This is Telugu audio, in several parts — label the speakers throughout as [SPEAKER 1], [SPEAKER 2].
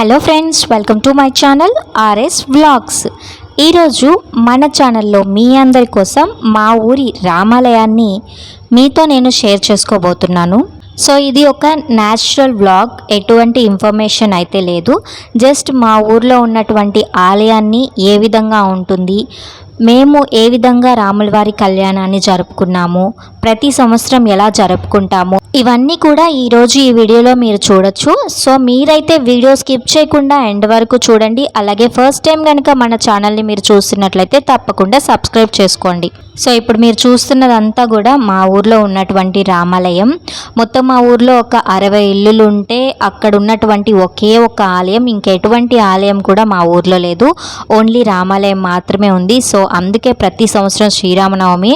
[SPEAKER 1] Hello friends welcome to my channel RS vlogs. ఈరోజు మన ఛానల్లో మీ అందరి కోసం మా ఊరి రామాలయాన్ని మీతో నేను షేర్ చేసుకోబోతున్నాను. సో ఇది ఒక న్యాచురల్ వ్లాగ్ ఎటువంటి ఇన్ఫర్మేషన్ అయితే లేదు. జస్ట్ మా ఊర్లో ఉన్నటువంటి ఆలయాన్ని ఏ విధంగా ఉంటుంది మేము ఏ విధంగా రాములవారి కళ్యాణాన్ని జరుపుకున్నాము ప్రతి సంవత్సరం ఎలా జరుపుకుంటాము ఇవన్నీ కూడా ఈరోజు ఈ వీడియోలో మీరు చూడొచ్చు. సో మీరైతే వీడియో స్కిప్ చేయకుండా ఎండ్ వరకు చూడండి. అలాగే ఫస్ట్ టైం కనుక మన ఛానల్ని మీరు చూస్తున్నట్లయితే తప్పకుండా సబ్స్క్రైబ్ చేసుకోండి. సో ఇప్పుడు మీరు చూస్తున్నదంతా కూడా మా ఊర్లో ఉన్నటువంటి రామాలయం. మొత్తం మా ఊర్లో ఒక అరవై ఇల్లులు ఉంటే అక్కడ ఉన్నటువంటి ఒకే ఒక ఆలయం. ఇంకెటువంటి ఆలయం కూడా మా ఊర్లో లేదు. ఓన్లీ రామాలయం మాత్రమే ఉంది. సో అందుకే ప్రతి సంవత్సరం శ్రీరామనవమి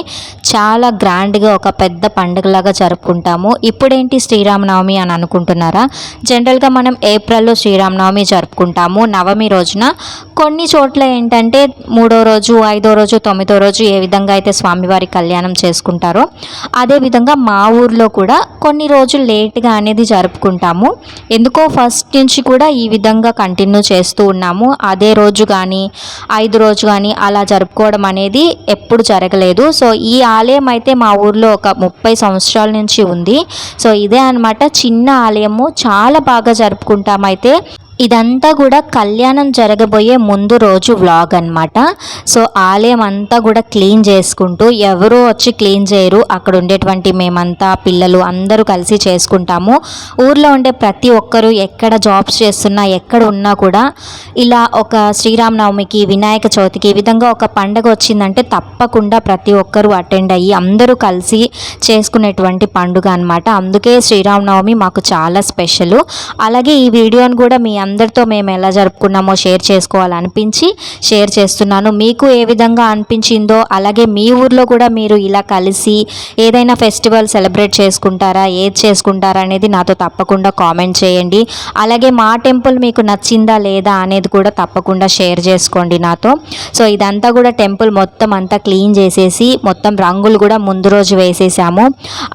[SPEAKER 1] చాలా గ్రాండ్గా ఒక పెద్ద పండుగలాగా జరుపుకుంటాము. ఇప్పుడేంటి శ్రీరామనవమి అని అనుకుంటున్నారా? జనరల్గా మనం ఏప్రిల్లో శ్రీరామనవమి జరుపుకుంటాము. నవమి రోజున కొన్ని చోట్ల ఏంటంటే మూడో రోజు ఐదో రోజు తొమ్మిదో రోజు ఏ విధంగా అయితే స్వామివారి కళ్యాణం చేసుకుంటారో అదేవిధంగా మా ఊర్లో కూడా కొన్ని రోజులు లేట్గా అనేది జరుపుకుంటాము. ఎందుకో ఫస్ట్ నుంచి కూడా ఈ విధంగా కంటిన్యూ చేస్తూ ఉన్నాము. అదే రోజు కానీ ఐదు రోజు కానీ అలా జరుపుకోవడం అనేది ఎప్పుడు జరగలేదు. సో ఈ ఆలయం అయితే మా ఊర్లో ఒక ముప్పై సంవత్సరాల నుంచి ఉంది. సో ఇదే అన్నమాట చిన్న ఆలయము. చాలా బాగా జరుపుకుంటామైతే ఇదంతా కూడా కళ్యాణం జరగబోయే ముందు రోజు వ్లాగ్ అన్నమాట. సో ఆలయం అంతా కూడా క్లీన్ చేసుకుంటూ ఎవరు వచ్చి క్లీన్ చేయరు. అక్కడ ఉండేటువంటి మేమంతా పిల్లలు అందరూ కలిసి చేసుకుంటాము. ఊర్లో ఉండే ప్రతి ఒక్కరు ఎక్కడ జాబ్స్ చేస్తున్నా ఎక్కడ ఉన్నా కూడా ఇలా ఒక శ్రీరామనవమికి వినాయక చవితికి ఈ విధంగా ఒక పండగ వచ్చిందంటే తప్పకుండా ప్రతి ఒక్కరూ అటెండ్ అయ్యి అందరూ కలిసి చేసుకునేటువంటి పండుగ అనమాట అందుకే శ్రీరామనవమి మాకు చాలా స్పెషల్ అలాగే ఈ వీడియోని కూడా మీ అందరితో మేము ఎలా జరుపుకున్నామో షేర్ చేసుకోవాలనిపించి షేర్ చేస్తున్నాను. మీకు ఏ విధంగా అనిపించిందో అలాగే మీ ఊర్లో కూడా మీరు ఇలా కలిసి ఏదైనా ఫెస్టివల్ సెలబ్రేట్ చేసుకుంటారా ఏది చేసుకుంటారా అనేది నాతో తప్పకుండా కామెంట్ చేయండి. అలాగే మా టెంపుల్ మీకు నచ్చిందా లేదా అనేది కూడా తప్పకుండా షేర్ చేసుకోండి నాతో. సో ఇదంతా కూడా టెంపుల్ మొత్తం అంతా క్లీన్ చేసేసి మొత్తం రంగులు కూడా ముందు రోజు వేసేసాము.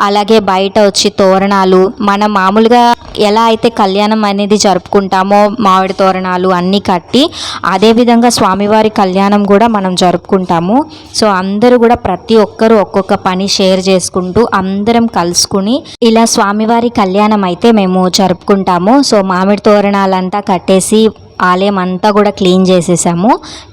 [SPEAKER 1] అలాగే బయట వచ్చి తోరణాలు మనం మామూలుగా ఎలా అయితే కళ్యాణం అనేది జరుపుకుంటామో మామిడి తోరణాలు అన్నీ కట్టి అదేవిధంగా స్వామివారి కళ్యాణం కూడా మనం జరుపుకుంటాము. సో అందరూ కూడా ప్రతి ఒక్కరు ఒక్కొక్క పని షేర్ చేసుకుంటూ అందరం కలుసుకుని ఇలా స్వామివారి కళ్యాణం అయితే మేము జరుపుకుంటాము. సో మామిడి తోరణాలంతా కట్టేసి ఆలయం అంతా కూడా క్లీన్ చేసేసాము.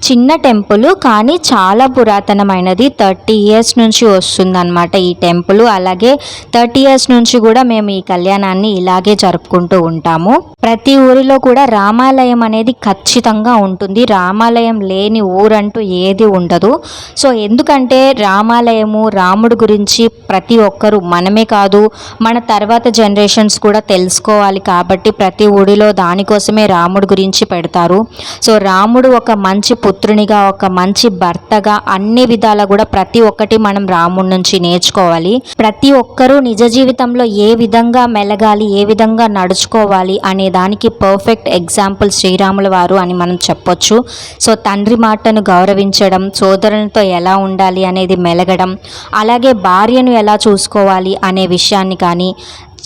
[SPEAKER 1] చిన్న టెంపుల్ కానీ చాలా పురాతనమైనది. థర్టీ ఇయర్స్ నుంచి వస్తుందన్నమాట ఈ టెంపుల్. అలాగే థర్టీ ఇయర్స్ నుంచి కూడా మేము ఈ కళ్యాణాన్ని ఇలాగే జరుపుకుంటూ ఉంటాము. ప్రతి ఊరిలో కూడా రామాలయం అనేది ఖచ్చితంగా ఉంటుంది. రామాలయం లేని ఊరంటూ ఏది ఉండదు. సో ఎందుకంటే రామాలయము రాముడు గురించి ప్రతి ఒక్కరు మనమే కాదు మన తర్వాత జనరేషన్స్ కూడా తెలుసుకోవాలి కాబట్టి ప్రతి ఊరిలో దానికోసమే రాముడు గురించి పెడతారు. సో రాముడు ఒక మంచి పుత్రునిగా ఒక మంచి భర్తగా అన్ని విధాలా కూడా ప్రతి ఒక్కటి మనం రాముడి నుంచి నేర్చుకోవాలి. ప్రతి ఒక్కరూ నిజ జీవితంలో ఏ విధంగా మెలగాలి ఏ విధంగా నడుచుకోవాలి అనే దానికి పర్ఫెక్ట్ ఎగ్జాంపుల్ శ్రీరాముల వారు అని మనం చెప్పొచ్చు. సో తండ్రి మాటను గౌరవించడం సోదరులతో ఎలా ఉండాలి అనేది మెలగడం అలాగే భార్యను ఎలా చూసుకోవాలి అనే విషయాన్ని కానీ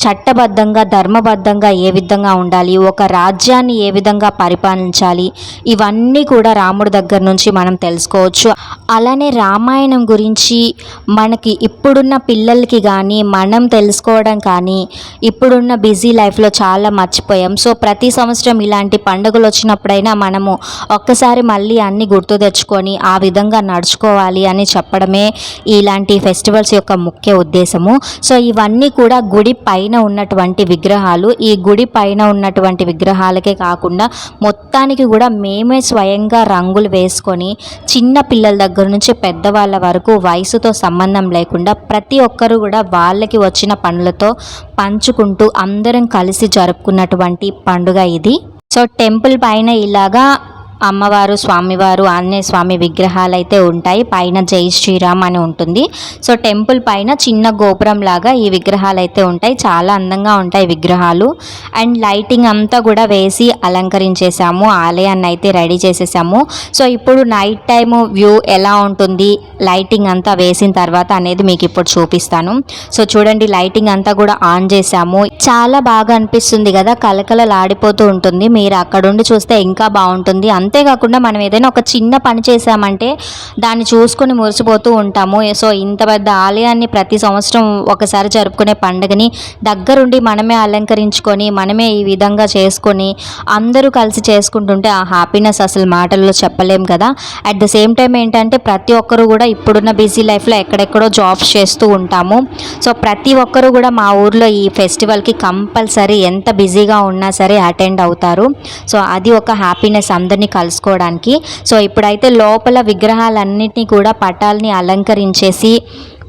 [SPEAKER 1] చట్టబద్ధంగా ధర్మబద్ధంగా ఏ విధంగా ఉండాలి ఒక రాజ్యాన్ని ఏ విధంగా పరిపాలించాలి ఇవన్నీ కూడా రాముడి దగ్గర నుంచి మనం తెలుసుకోవచ్చు. అలానే రామాయణం గురించి మనకి ఇప్పుడున్న పిల్లలకి కానీ మనం తెలుసుకోవడం కానీ ఇప్పుడున్న బిజీ లైఫ్లో చాలా మర్చిపోయాం. సో ప్రతి సంవత్సరం ఇలాంటి పండుగలు వచ్చినప్పుడైనా మనము ఒక్కసారి మళ్ళీ అన్ని గుర్తు తెచ్చుకొని ఆ విధంగా నడుచుకోవాలి అని చెప్పడమే ఇలాంటి ఫెస్టివల్స్ యొక్క ముఖ్య ఉద్దేశము. సో ఇవన్నీ కూడా గుడి పైన ఉన్నటువంటి విగ్రహాలు ఈ గుడి పైన ఉన్నటువంటి విగ్రహాలకే కాకుండా మొత్తానికి కూడా మేమే స్వయంగా రంగులు వేసుకొని చిన్న పిల్లల దగ్గర నుంచి పెద్దవాళ్ళ వరకు వయసుతో సంబంధం లేకుండా ప్రతి ఒక్కరు కూడా వాళ్ళకి వచ్చిన పనులతో పంచుకుంటూ అందరం కలిసి జరుపుకున్నటువంటి పండుగ ఇది. సో టెంపుల్ పైన ఇలాగా అమ్మవారు స్వామివారు ఆంజనేయ స్వామి విగ్రహాలు అయితే ఉంటాయి. పైన జై శ్రీరామ్ అని ఉంటుంది. సో టెంపుల్ పైన చిన్న గోపురం లాగా ఈ విగ్రహాలు అయితే ఉంటాయి. చాలా అందంగా ఉంటాయి విగ్రహాలు. అండ్ లైటింగ్ అంతా కూడా వేసి అలంకరించేసాము ఆలయాన్ని అయితే రెడీ చేసేసాము సో ఇప్పుడు నైట్ టైము వ్యూ ఎలా ఉంటుంది? లైటింగ్ అంతా వేసిన తర్వాత అనేది మీకు ఇప్పుడు చూపిస్తాను. సో చూడండి లైటింగ్ అంతా కూడా ఆన్ చేసాము చాలా బాగా అనిపిస్తుంది కదా? కలకలలాడిపోతూ ఉంటుంది. మీరు అక్కడుండి చూస్తే ఇంకా బాగుంటుంది. అంతేకాకుండా మనం ఏదైనా ఒక చిన్న పని చేసామంటే దాన్ని చూసుకొని మురిసిపోతూ ఉంటాము. సో ఇంత పెద్ద ఆలయాన్ని ప్రతి సంవత్సరం ఒకసారి జరుపుకునే పండుగని దగ్గరుండి మనమే అలంకరించుకొని మనమే ఈ విధంగా చేసుకొని అందరూ కలిసి చేసుకుంటుంటే ఆ హ్యాపీనెస్ అసలు మాటల్లో చెప్పలేం కదా. అట్ ద సేమ్ టైం ఏంటంటే ప్రతి ఒక్కరు కూడా ఇప్పుడున్న బిజీ లైఫ్లో ఎక్కడెక్కడో జాబ్స్ చేస్తూ ఉంటాము. సో ప్రతి ఒక్కరు కూడా మా ఊర్లో ఈ ఫెస్టివల్కి కంపల్సరీ ఎంత బిజీగా ఉన్నా సరే అటెండ్ అవుతారు. సో అది ఒక హ్యాపీనెస్ అందరినీ కలుసుకోవడానికి. సో ఇప్పుడైతే లోపల విగ్రహాలన్నింటినీ కూడా పటాల్ని అలంకరించేసి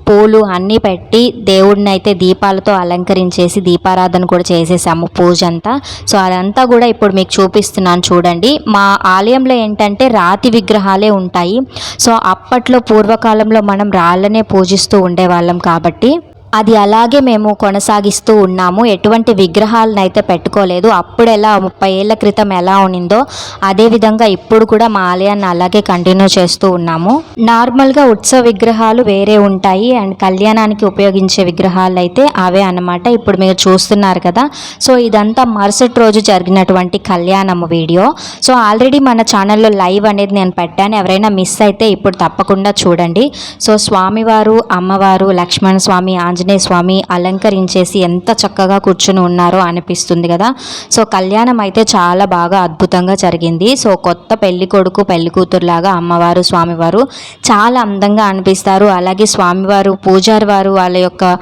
[SPEAKER 1] పూలు అన్నీ పెట్టి దేవుడిని అయితే దీపాలతో అలంకరించేసి దీపారాధన కూడా చేసేసాము పూజ అంతా సో అదంతా కూడా ఇప్పుడు మీకు చూపిస్తున్నాను చూడండి. మా ఆలయంలో ఏంటంటే రాతి విగ్రహాలే ఉంటాయి. సో అప్పట్లో పూర్వకాలంలో మనం రాళ్ళనే పూజిస్తూ ఉండేవాళ్ళం కాబట్టి అది అలాగే మేము కొనసాగిస్తూ ఉన్నాము. ఎటువంటి విగ్రహాలను అయితే పెట్టుకోలేదు. అప్పుడు ఎలా ముప్పై ఏళ్ళ క్రితం ఎలా ఉన్నిందో అదేవిధంగా ఇప్పుడు కూడా మా ఆలయాన్ని అలాగే కంటిన్యూ చేస్తూ ఉన్నాము. నార్మల్గా ఉత్సవ విగ్రహాలు వేరే ఉంటాయి. అండ్ కళ్యాణానికి ఉపయోగించే విగ్రహాలు అయితే అవే అన్నమాట. ఇప్పుడు మీరు చూస్తున్నారు కదా. సో ఇదంతా మరుసటి రోజు జరిగినటువంటి కళ్యాణము వీడియో. సో ఆల్రెడీ మన ఛానల్లో లైవ్ అనేది నేను పెట్టాను. ఎవరైనా మిస్ అయితే ఇప్పుడు తప్పకుండా చూడండి. సో స్వామివారు అమ్మవారు లక్ష్మణ స్వామి ఆంజనేయ స్వామి అలంకరించేసి ఎంత చక్కగా కూర్చుని ఉన్నారో అనిపిస్తుంది కదా. సో కళ్యాణం అయితే చాలా బాగా అద్భుతంగా జరిగింది. సో కొత్త పెళ్ళి కొడుకు పెళ్ళి కూతురులాగా అమ్మవారు స్వామివారు చాలా అందంగా అనిపిస్తారు. అలాగే స్వామివారు పూజారి వారు వాళ్ళ యొక్క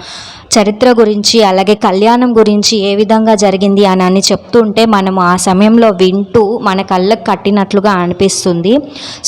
[SPEAKER 1] చరిత్ర గురించి అలాగే కళ్యాణం గురించి ఏ విధంగా జరిగింది అని అని చెప్తుంటే మనం ఆ సమయంలో వింటూ మన కళ్ళకు కట్టినట్లుగా అనిపిస్తుంది.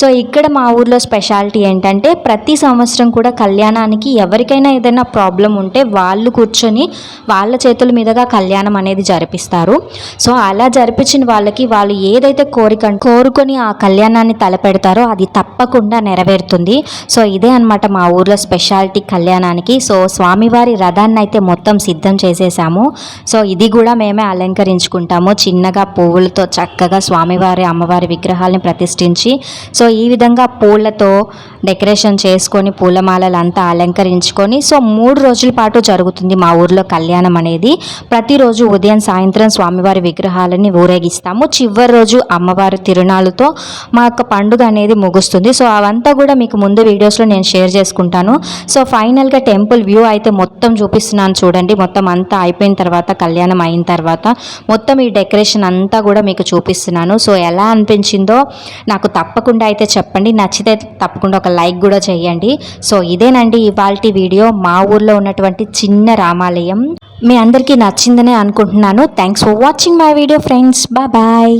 [SPEAKER 1] సో ఇక్కడ మా ఊర్లో స్పెషాలిటీ ఏంటంటే ప్రతి సంవత్సరం కూడా కళ్యాణానికి ఎవరికైనా ఏదైనా ప్రాబ్లం ఉంటే వాళ్ళు కూర్చొని వాళ్ళ చేతుల మీదుగా కళ్యాణం అనేది జరిపిస్తారు. సో అలా జరిపించిన వాళ్ళకి వాళ్ళు ఏదైతే కోరిక కోరుకొని ఆ కళ్యాణాన్ని తలపెడతారో అది తప్పకుండా నెరవేరుతుంది. సో ఇదే అన్నమాట మా ఊర్లో స్పెషాలిటీ కళ్యాణానికి. సో స్వామివారి రథాన్ని అయితే మొత్తం సిద్ధం చేసేసాము. సో ఇది కూడా మేమే అలంకరించుకుంటాము. చిన్నగా పువ్వులతో చక్కగా స్వామివారి అమ్మవారి విగ్రహాలని ప్రతిష్ఠించి సో ఈ విధంగా పూలతో డెకరేషన్ చేసుకొని పూలమాలలు అంతా అలంకరించుకొని సో మూడు రోజుల పాటు జరుగుతుంది మా ఊర్లో కళ్యాణం అనేది. ప్రతిరోజు ఉదయం సాయంత్రం స్వామివారి విగ్రహాలని ఊరేగిస్తాము. చివరి రోజు అమ్మవారి తిరునాళ్ళతో మా యొక్క పండుగ అనేది ముగుస్తుంది. సో అవంతా కూడా మీకు ముందు వీడియోస్లో నేను షేర్ చేసుకుంటాను. సో ఫైనల్గా టెంపుల్ వ్యూ అయితే మొత్తం చూపిస్తున్నాను చూడండి. మొత్తం అంతా అయిపోయిన తర్వాత కళ్యాణం అయిన తర్వాత మొత్తం ఈ డెకరేషన్ అంతా కూడా మీకు చూపిస్తున్నాను. సో ఎలా అనిపించిందో నాకు తప్పకుండా అయితే చెప్పండి. నచ్చితే తప్పకుండా ఒక లైక్ కూడా చేయండి. సో ఇదేనండి ఇవాళ వీడియో. మా ఊర్లో ఉన్నటువంటి చిన్న రామాలయం. మీ అందరికీ నచ్చిందనే అనుకుంటున్నాను. Thanks for watching my video friends bye bye